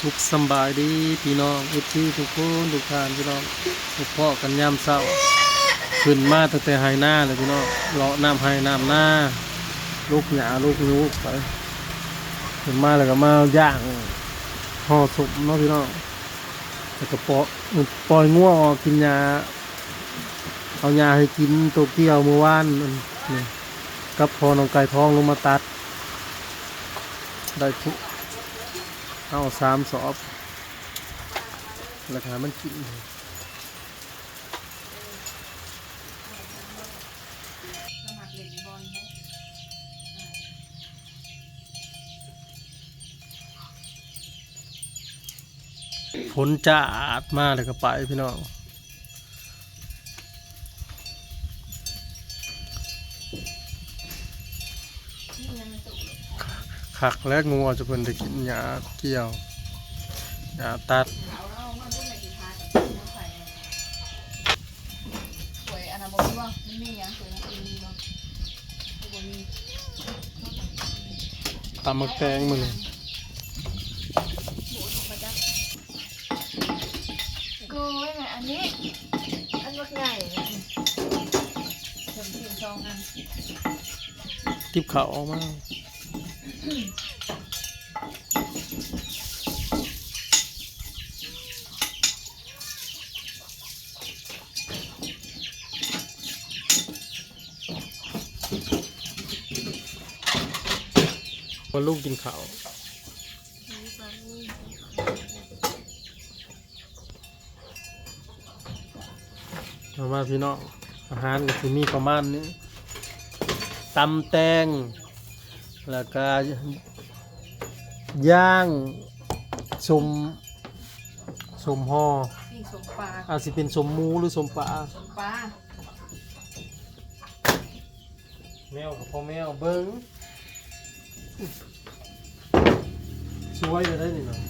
สุขสบายดีพี่น้องเอฟซีทุกคนทุกท่านพี่น้องพบพ่อกันยามเช้าขึ้นมาตั้งแต่ไฮหน้าเลยพี่น้องเลาะน้ำไฮน้ำหน้าลูกหยาลูกยูไปขึ้นมาแล้วก็มาย่างห่อสุกเนาะพี่น้องแล้วก็ปล่อยปล่อยง่วงกินยาเอายาให้กินตัวเกี่ยวเมื่อวานกับพอน้องไก่ท้องลงมาตัด ได้ทุก เอาสามสอบราคามันกินฝนจะอาดมากเลยก็ไปพี่น้อง ขักและงูจะเป็นได้กินหญ้าเกี่ยวหญ้าตัดสวยอันนั้นบ่มีบ่มันมีหยังสวยนะมีบ่บ่มีตำมักแตงมึงกูไว้ไหนอันนี้ อันบักใหญ่นะสมทีมสองอันทิบเขาออกมา ว่าลูกกินข้าวมาพี่น้องอาหารก็คือมีประมาณนี้ตำแตง แล้วก็ย่างสมสมห่อปิ้งสมปลาอาจสิเป็นสมหมูหรือสมปลาสมปลาแมวกับพ่อแมวเบิ้งช่วยจะได้นี่เนาะ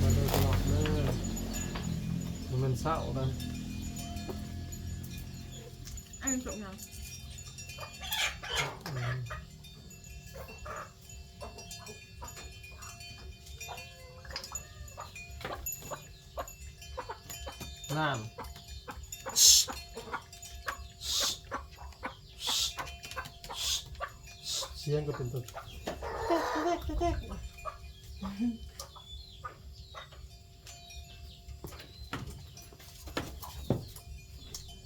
มาเดินตลอดเลยมันเป็นเศร้านะอันสมยัง น้ำเสียงก็เป็นตัว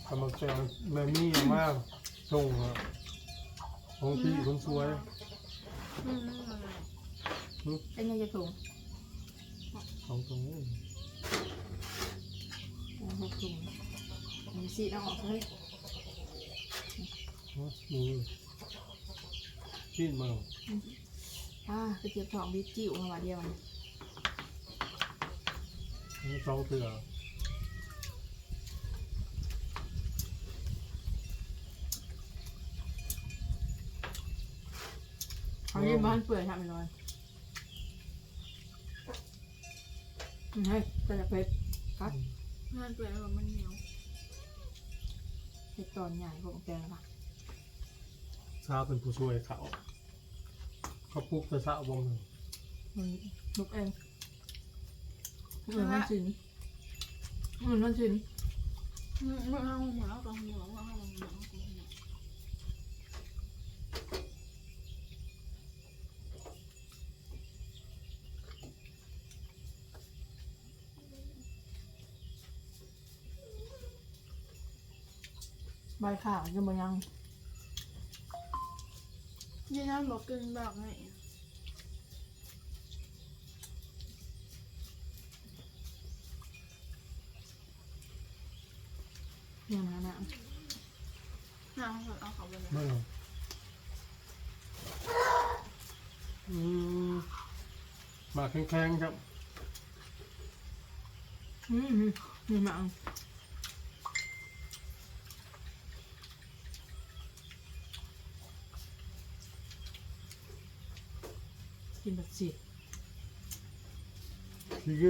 กำลังใจแม่มี่มากส่งอะของพี่คนสวยเป็นยังจะถุงของตรงนี้ หกถุงมีสีเอาออกเลยมือชิ้นมาอ่าไปเจ็บท้องบิดจิ้วมาเดียวสองเถื่อเขาเรียกบ้านเปื่อยทำไปเลยให้แต่ละเพชรครับ งานเปลี่ยนแบบมันเหนียวเพชรตอนใหญ่พวกแกละชาเป็นผู้ช่วยเขาเขาปุ๊บจะสะบงมันลุกเองเหมือนมันชินเหมือนมันชินเมื่อห้าโมงแล้วตอนหัวว่าห้าโมงแล้ว ใบขาวยังบ่ยังยี่นั่นบอกกินแบบไหนยังนะนะน้าเขาเอาเขาไปเลยไม่หรออืมมาแข็งๆครับ อืมนี่มาเอา กินแบบสิขี้เ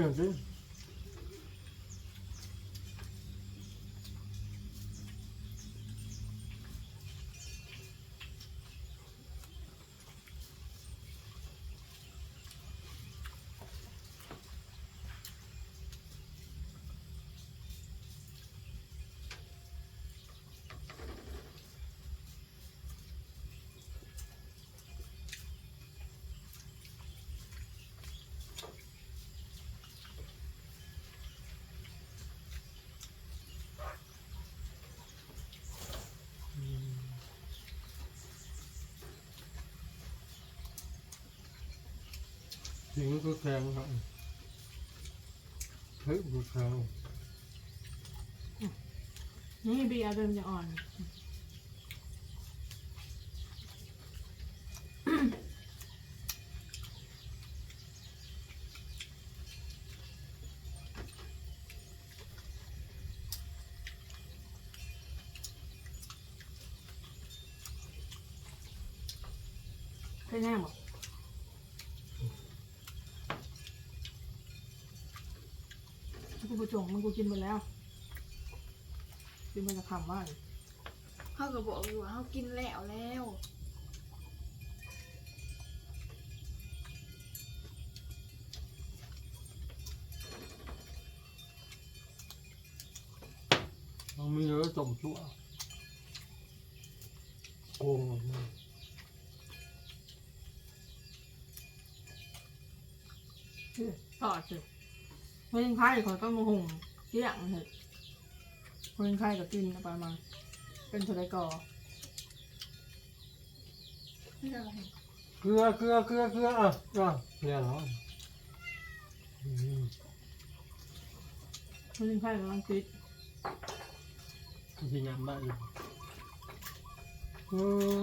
จสิจริงมันก็แข็งครับเฮ้ยมันแข็งนี่เบียร์เดิมจะอ่อนใช่แน่บอ กกูไปจงมันกูกินไปแล้ว กินไปจะคำว่าเขาก็บอกอยู่ว่าเขากินแล้วแล้วมันมีเยอะจมชั่วโกงออกมาต่อสิ เพื่อนไข่เขาต้องมาหุงเที่ยงเถอะเพื่อนไข่ก็กินไปมา เป็นเทะเลกอไม่ได้เกลือเกลือเกลือเกลืออะอะเนี่ยเหรออืมเพื่อนไข่กำลังคิดมันจะยำได้อยู่อืม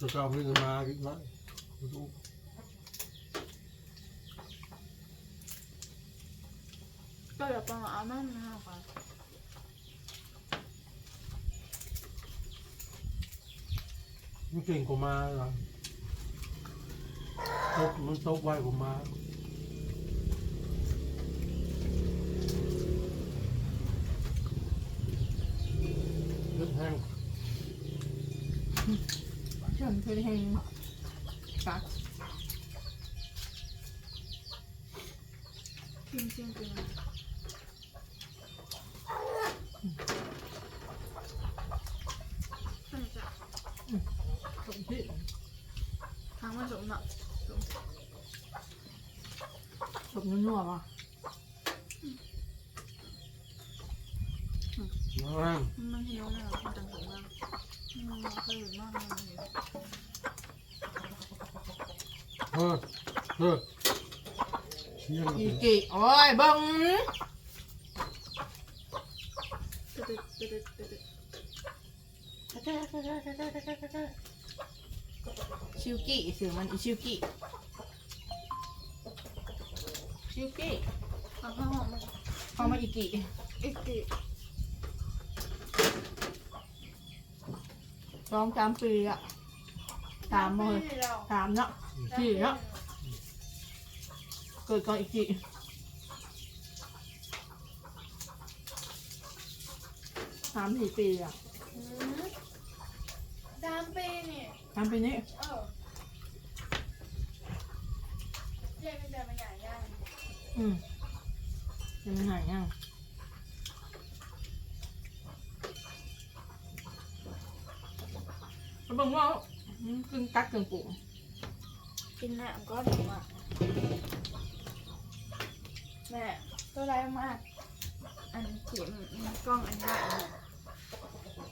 จะกลับไปจะมาอีกไหมไม่รู้ก็อย่าประมาทมันนะค่ะมันเก่งกว่ามาเหรอตบมันตบไวกว่ามาเลือดแห้งเชื่อมเคยแห้งกักชิมชิมกินใช่จ้ะ สมที่ ทาง มันสมเนาะสมนัวๆว่ะน้ำมันหิวเนี่ยมันจังสมมากมันเคยเห็นมากเลยเออเออเชี่ยอีกิโอ้ยเบังตึ๊ดตึ๊ดตึ๊ดตึ๊ด ชิวกี้เสือมันอีชิวกี้ชิวกี้เอาข้าวหอมมาเอามาอีกิอีกทีสองสามปีอะสามโมยสามเนาะสี่เนาะเกิดก่อนอีกิสามสี่ปีอะ สามปี นี่สามปีนี้เออเรียนเป็นแต่มาใหญ่ย่างอืมยังไงยังแล้วเบิ่งว่ามันกึ่งตักกึ่งปุ๋งกินน้ำก็ดีมากแม่ตัวไรมาก อันเข็มกล้องอันใหญ่เนี่ย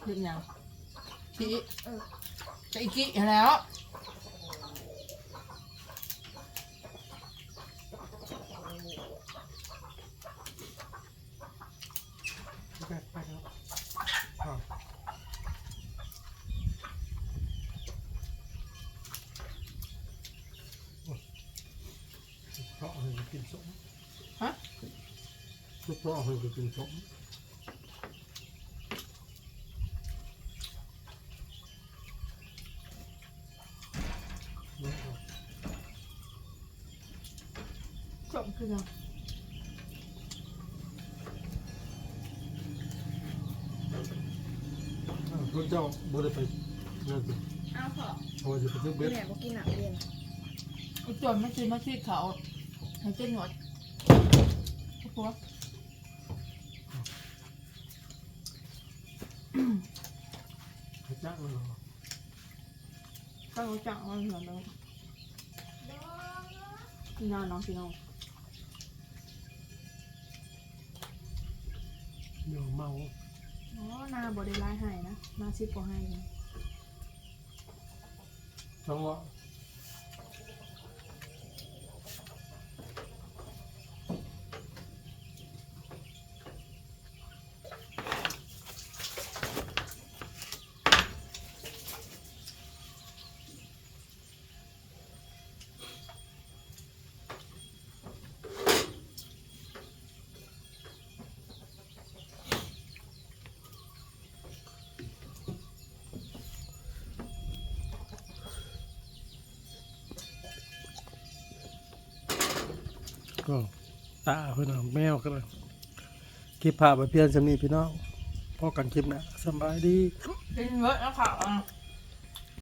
เรื่องยังพี่เออ จะอีกกี่แล้วไปไปแล้วอะเพราะอะไรกินสมฮะเพราะอะไรกินสมจบคือยังคุณเจ้าบ่ได้ไปนั่นสิเอาเถอะเพราะว่าจะไปซื้อเบ็ดแม่บอกกินหนักเรียนอีกจนไม่ชีมาชีดเขาให้เจ๊หนวดทุกคนพระเจ้ามันเหรอก็รู้จักมันเหมือนเดิมพี่น้องน้องพี่น้อง เดี๋ยวเมาอ๋อหนาบอดี้ไลน์ให้นะหนาซิปก็ให้นะจังห ก็ตาเพื่อนเองแมวกันเลยคลิปภาพไปเพียนสำนีพี่น้องพ่อกันคลิปนะสบายดี กินเยอะแล้วค่ะ